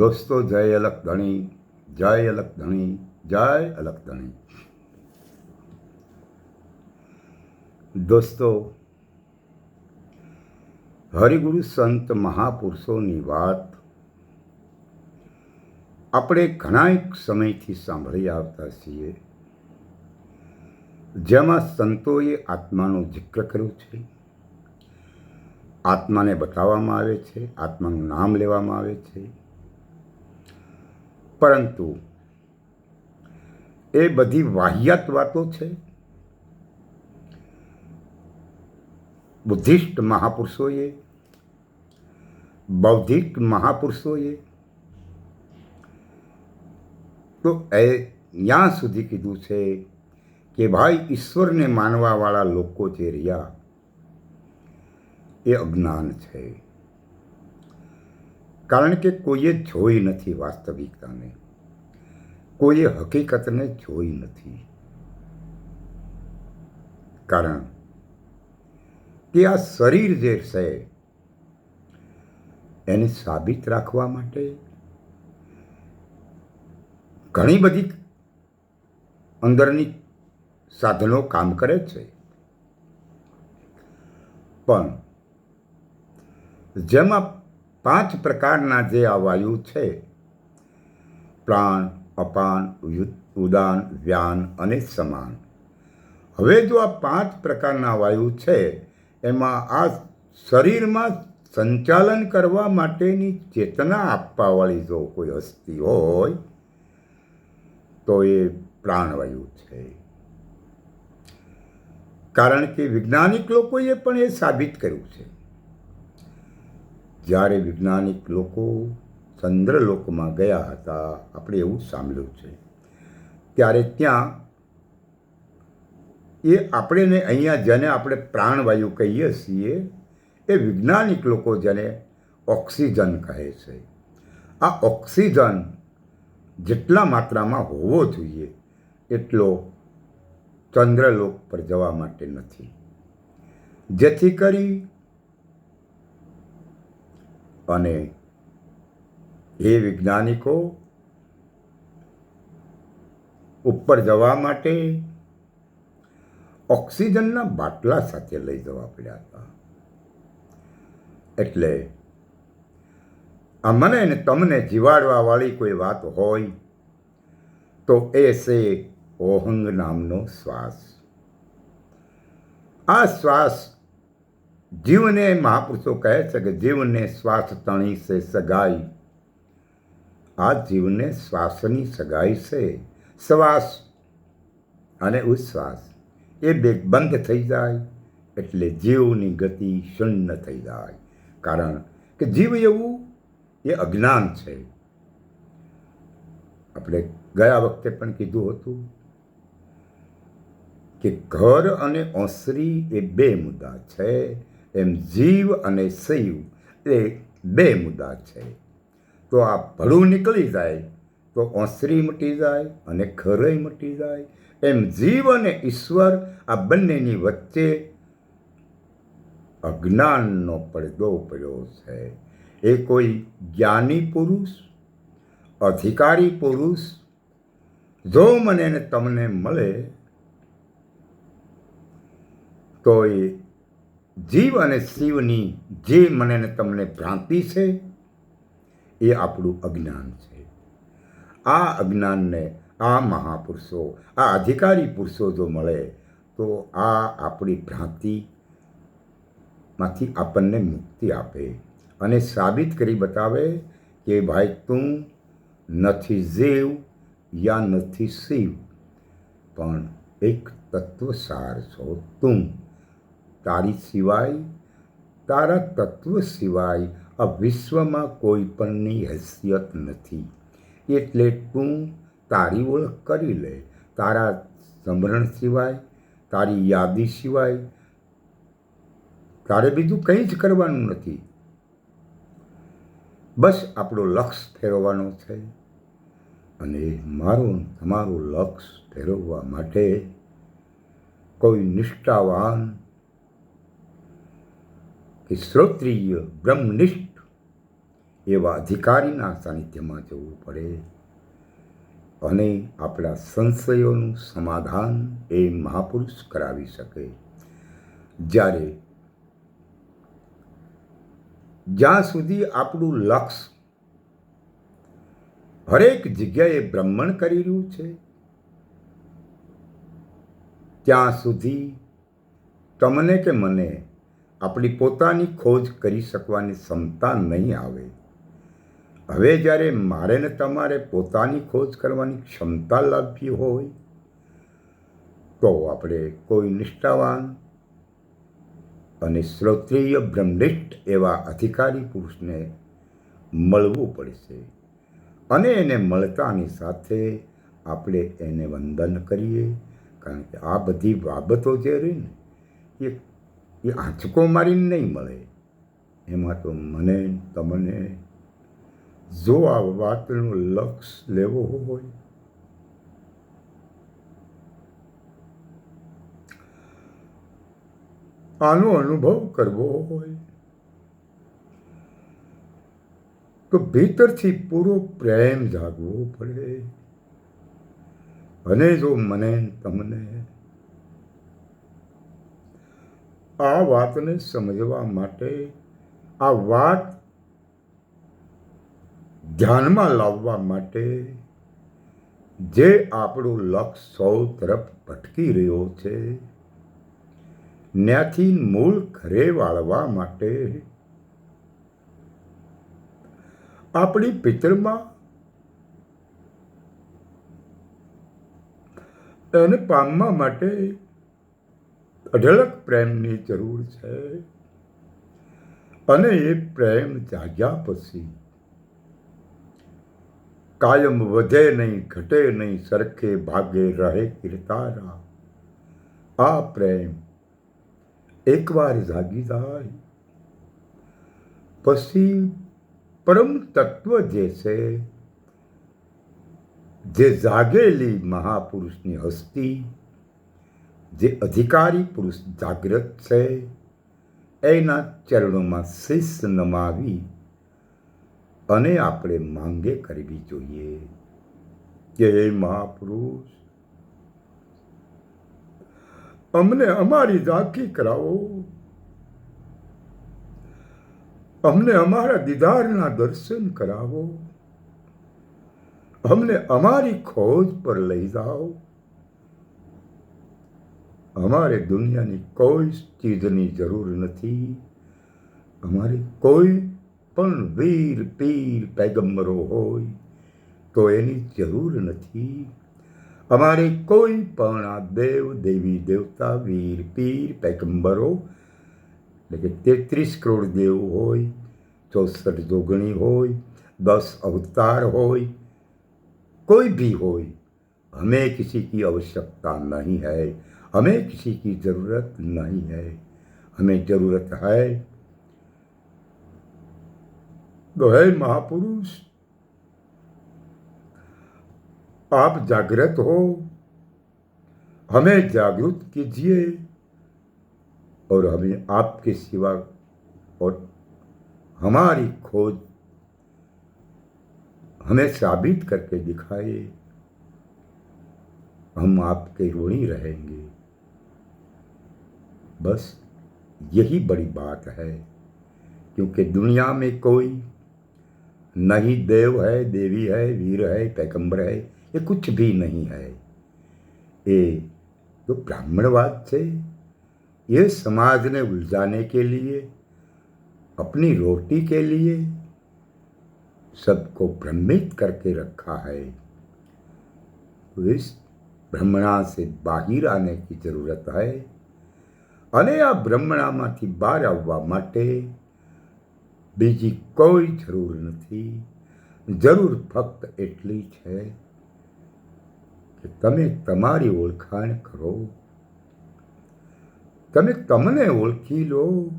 દોસ્તો, જય અલક ધણી, જય અલક ધણી, જય અલક ધણી. દોસ્તો, હરિગુરુ સંત મહાપુરુષોની વાત આપણે ઘણા સમયથી સાંભળી આવતા છીએ, જેમાં સંતોએ આત્માનો જિક્ર કર્યો છે, આત્માને બતાવવામાં આવે છે, આત્માનું નામ લેવામાં આવે છે પરંતુ એ બધી વાહિયાત વાતો છે. બુદ્ધિસ્ટ મહાપુરુષોએ, બૌદ્ધિક મહાપુરુષોએ, તો એ ત્યાં સુધી કીધું છે કે ભાઈ ઈશ્વરને માનવાવાળા લોકો જે રહ્યા, એ અજ્ઞાન છે. કારણ કે કોઈએ જોઈ નથી વાસ્તવિકતાને. કોઈએ હકીકતને જોઈ નથી. કારણ કે આ શરીર જે છે, એને સાબિત રાખવા માટે ઘણી બધી અંદરની સાધનો કામ કરે છે. પણ જેમાં પાંચ પ્રકારના જે આ વાયુ છે. પ્રાણ, અપાન ઉદાન, વ્યાન અને સમાન. હવે જો આ પાંચ પ્રકારના વાયુ છે, એમાં આ શરીરમાં સંચાલન કરવા માટેની ચેતના આપવાવાળી જો કોઈ હસ્તી હોય, તો એ પ્રાણવાયુ છે. કારણ કે વૈજ્ઞાનિક લોકોએ પણ એ સાબિત કર્યું છે. જ્યારે વૈજ્ઞાનિક લોકો ચંદ્રલોકમાં ગયા હતા, આપણે એવું સાંભળ્યું છે. ત્યારે ત્યાં એ આપણે ને અહીંયા જેને આપણે પ્રાણવાયુ કહીએ છીએ, એ વૈજ્ઞાનિક લોકો જેને ઓક્સિજન કહે છે. આ ઓક્સિજન જેટલા માત્રામાં હોવો જોઈએ, એટલો ચંદ્રલોક પર જવા માટે નથી. જેથી કરી અને એ વૈજ્ઞાનિકો, ઉપર જવા માટે ઓક્સિજનના બાટલા સાથે લઈ જવા પડ્યા હતા. એટલે આ મને ને તમને જીવાડવાવાળી કોઈ વાત હોય, તો એ છે ઓહંગ નામનો શ્વાસ. આ શ્વાસ જીવને મહાપુરુષો કહે છે કે જીવને શ્વાસ તણી છે સગાઈ. આ જીવને શ્વાસની સગાઈ છે શ્વાસ અને ઉચ્છ્વાસ એ બે બંધ થઈ જાય એટલે જીવની ગતિ શૂન્ય થઈ જાય. કારણ કે જીવ એવું એ અજ્ઞાન છે. આપણે ગયા વખતે પણ કીધું હતું કે ઘર અને ઓસરી એ બે મુદ્દા છે. એમ જીવ અને શૈવ એ બે મુદ્દા છે. તો આ ભલું નીકળી જાય, તો ઓસરી મટી જાય અને ખરય મટી જાય. એમ જીવ અને ઈશ્વર આ બંનેની વચ્ચે અજ્ઞાનનો પડદો પડ્યો છે. એ કોઈ જ્ઞાની પુરુષ, અધિકારી પુરુષ, જો મને તમને મળે, તો એ જીવ અને શિવની જે મને તમને ભ્રાંતિ છે, એ આપણું અજ્ઞાન છે. આ અજ્ઞાનને આ મહાપુરુષો, આ અધિકારી પુરુષો જો મળે, તો આ આપણી ભ્રાંતિમાંથી આપણને મુક્તિ આપે અને સાબિત કરી બતાવે કે ભાઈ તું નથી જીવ યા નથી શિવ, પણ એક તત્વસાર છો તું. તારી સિવાય, તારા તત્વ સિવાય, આ વિશ્વમાં કોઈ પણની હેસિયત નથી. એટલે તું તારી ઓળખ કરી લે. તારા સ્મરણ સિવાય, તારી યાદી સિવાય, તારે બીજું કંઈ જ કરવાનું નથી. બસ આપણો લક્ષ ફેરવવાનો છે. અને મારું તમારું લક્ષ ફેરવવા માટે કોઈ નિષ્ઠાવાન શ્રોત્રિય બ્રહ્મનિષ્ઠ એવા અધિકારીના સાનિધ્યમાં જવું પડે અને આપણા સંશયોનું સમાધાન એ મહાપુરુષ કરાવી શકે. જ્યારે જ્યાં સુધી આપણું લક્ષ હરેક જગ્યાએ બ્રહ્મણ કરી રહ્યું છે, ત્યાં સુધી તમને કે મને આપણી પોતાની ખોજ કરી શકવાની ક્ષમતા નહીં આવે. હવે જ્યારે મારે ને તમારે પોતાની ખોજ કરવાની ક્ષમતા લાવવી હોય, તો આપણે કોઈ નિષ્ઠાવાન અને શ્રોત્રિય બ્રહ્મનિષ્ઠ એવા અધિકારી પુરુષને મળવું પડશે અને એને મળતાની સાથે આપણે એને વંદન કરીએ. કારણ કે આ બધી બાબતો જે રહી ને, એ એ આંચકો મારીને નહીં મળે. એમાં તો મને, તમને જો આ વાતનું લક્ષ લેવો હોય. આનો અનુભવ કરવો હોય. તો ભીતરથી પૂરો પ્રેમ જાગવો પડે. અને જો મને, તમને આ વાતને સમજવા માટે આ વાત ધ્યાનમાં લાવવા માટે જે આપણું લક્ષ સૌ તરફ ભટકી રહ્યો છે, ત્યાંથી મૂળ ઘરે વાળવા માટે આપણી પિત્રમાં એને પામવા માટે અઢળક પ્રેમની જરૂર છે. અને એ પ્રેમ જાગ્યા પછી કાયમ વધે નહીં, ઘટે નહીં, સરખે ભાગે રહે કીર્તારા. આ પ્રેમ એકવાર જાગી જાય, પછી પરમ તત્વ જે છે, જે જાગેલી મહાપુરુષની હસ્તી જે અધિકારી પુરુષ જાગ્રત છે, એના ચરણોમાં શિષ નમાવી અને આપણે માંગે કરવી જોઈએ. કે હે મહાપુરુષ. અમને અમારી ઝાંખી કરાવો. અમને અમારા દીદારના દર્શન કરાવો. અમને અમારી ખોજ પર લઈ જાઓ. અમારે દુનિયાની કોઈ ચીજની જરૂર નથી અમારે કોઈ પણ વીર પીર પૈગંબરો હોય તો એની જરૂર નથી અમારે કોઈ પણ આ દેવ દેવી દેવતા વીર પીર પૈગંબરો એટલે કે તેત્રીસ કરોડ દેવ હોય ચોસઠ જોગણી હોય દસ અવતાર હોય कोई भी हो हमें किसी की आवश्यकता नहीं है हमें किसी की ज़रूरत नहीं है। हमें ज़रूरत है तो है महापुरुष। आप जागृत हो, हमें जागृत कीजिए और हमें आपके सिवा और हमारी खोज हमें साबित करके दिखाए हम आपके ऋणी रहेंगे। बस यही बड़ी बात है, क्योंकि दुनिया में कोई नहीं देव है, देवी है, वीर है पैकंबर है, ये कुछ भी नहीं है। ये जो तो ब्राह्मणवाद से ये समाज ने उलझाने के लिए, अपनी रोटी के लिए सबको भ्रमित करके रखा है। तो इस भ्रमणा से बाहर आने की ज़रूरत है। અને આ ભ્રમણામાંથી બહાર આવવા માટે બીજી કોઈ જરૂર નથી. જરૂર ફક્ત એટલી છે કે તમે તમારી ઓળખાણ કરો. તમે તમને ઓળખી લો.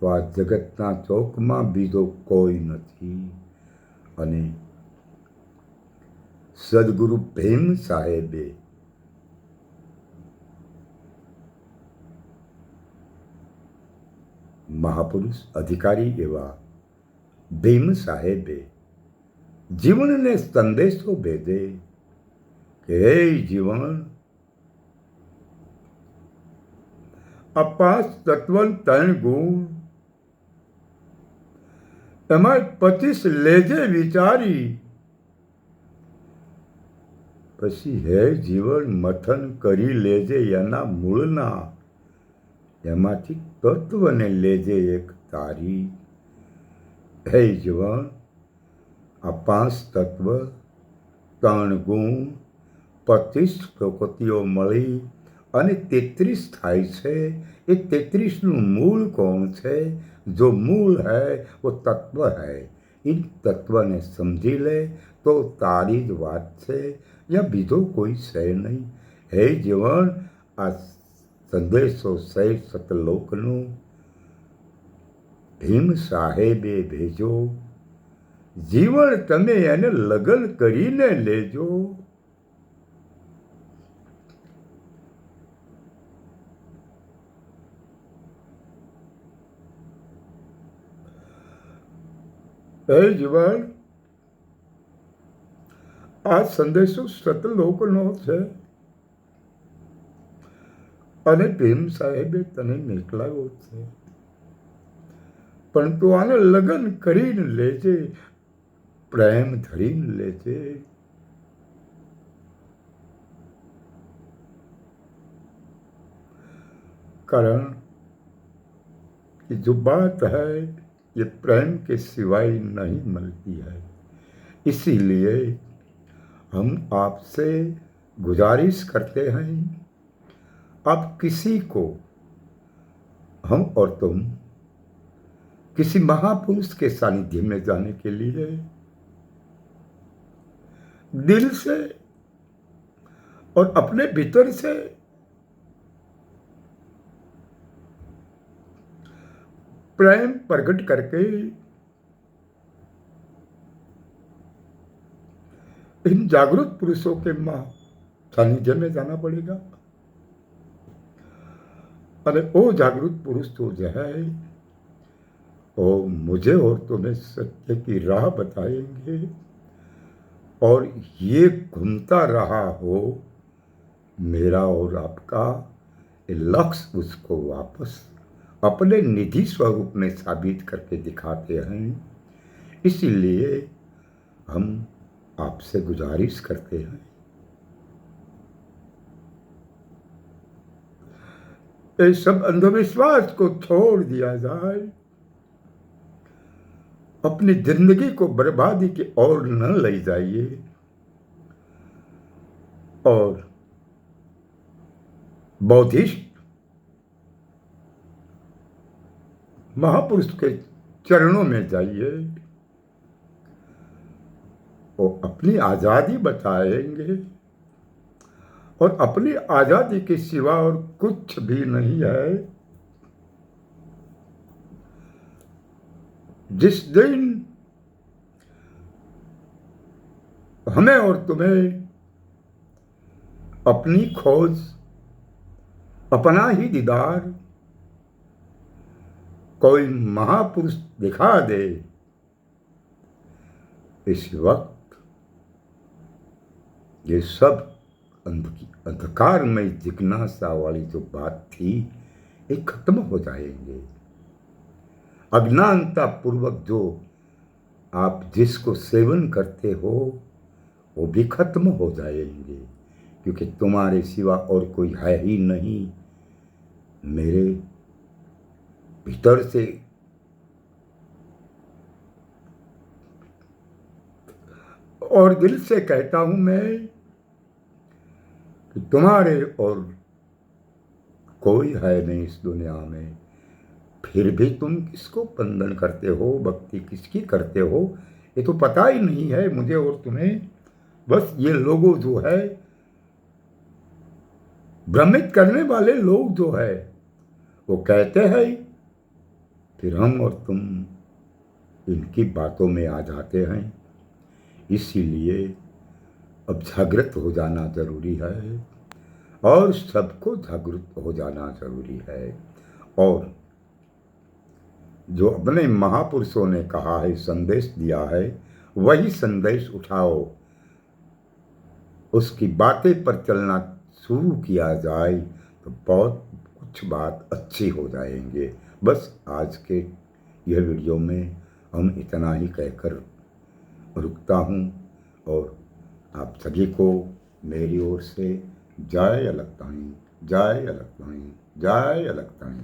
તો આ જગતના ચોકમાં બીજો કોઈ નથી. અને સદગુરુ ભીમ સાહેબે મહાપુરુષ, અધિકારી એવા ભીમ સાહેબે જીવનને સંદેશો ભેદે કે, હે જીવન આ પાંચ તત્વ ત્રણ ગુણ. એમાં પચીસ લેજે વિચારી. પછી હે જીવન, મથન કરી લેજે એના મૂળના એમાંથી તત્વને લેજે એક તારી. હે જીવન આ પાંચ તત્વ, ત્રણ ગુણ, પચીસ પ્રકૃતિઓ મળી અને તેત્રીસ થાય છે. એ તેત્રીસનું મૂળ કોણ છે? જો મૂળ હૈ વો તત્વ હૈ. એ તત્વને સમજી લે તો તારી જ વાત છે. યા બીજો કોઈ છે નહીં. હે જીવન આ સંદેશો સહિત સતલોકનું ભીમ સાહેબે ભેજો. જીવન તમે એને લગન કરીને લેજો. હે જીવન, આ સંદેશો સતલોકનો છે. અને ભીમ સાહેબે તને મોકલાવ્યો છે પણ તું આને લગ્ન કરીને લેજે પ્રેમ ધરીને લેજે कारण कि जो बात है ये प्रेम के सिवाय नहीं मिलती है इसीलिए हम आपसे गुजारिश करते हैं आप किसी को हम और तुम किसी महापुरुष के सानिध्य में जाने के लिए दिल से और अपने भीतर से प्रेम प्रकट करके इन जागरूक पुरुषों के माँ सानिध्य में जाना पड़ेगा। अरे ओ जागरूक पुरुष तो जो है मुझे और तुम्हें सत्य की राह बताएँगे। और ये घूमता रहा हो, मेरा और आपका लक्ष्य उसको वापस अपने निधि स्वरूप में साबित करके दिखाते हैं। इसीलिए हम आपसे गुजारिश करते हैं। ये सब अंधविश्वास को छोड़ दिया जाए। अपनी ज़िंदगी को बर्बादी की ओर न ले जाइए। और बौद्धिस्ट महापुरुष के चरणों में जाइए। वो अपनी आज़ादी बताएँगे और अपनी आज़ादी के सिवा और कुछ भी नहीं है। जिस दिन हमें और तुम्हें अपनी खोज, अपना ही दीदार कोई महापुरुष दिखा दे, इस वक्त ये सब अंधकार में जिज्ञासा वाली जो बात थी, ये खत्म हो जाएँगे। अज्ञानता पूर्वक जो आप जिसको सेवन करते हो, वो भी खत्म हो जाएँगे, क्योंकि तुम्हारे सिवा और कोई है ही नहीं। मेरे भीतर से और दिल से कहता हूँ मैं कि तुम्हारे और कोई है नहीं इस दुनिया में। फिर भी तुम किसको बंधन करते हो? भक्ति किसकी करते हो? ये तो पता ही नहीं है मुझे और तुम्हें। बस ये लोगों जो है, भ्रमित करने वाले लोग जो है, वो कहते हैं, फिर हम और तुम इनकी बातों में आ जाते हैं। इसीलिए अब जागृत हो जाना ज़रूरी है और सबको जागृत हो जाना ज़रूरी है। और जो अपने महापुरुषों ने कहा है, संदेश दिया है, वही संदेश उठाओ। उसकी बातें पर चलना शुरू किया जाए तो बहुत कुछ बात अच्छी हो जाएँगे। बस आज के यह वीडियो में हम इतना ही कहकर रुकता हूँ और आप सभी को मेरी ओर से जय अलगताई जय अलगताई जय अलगताई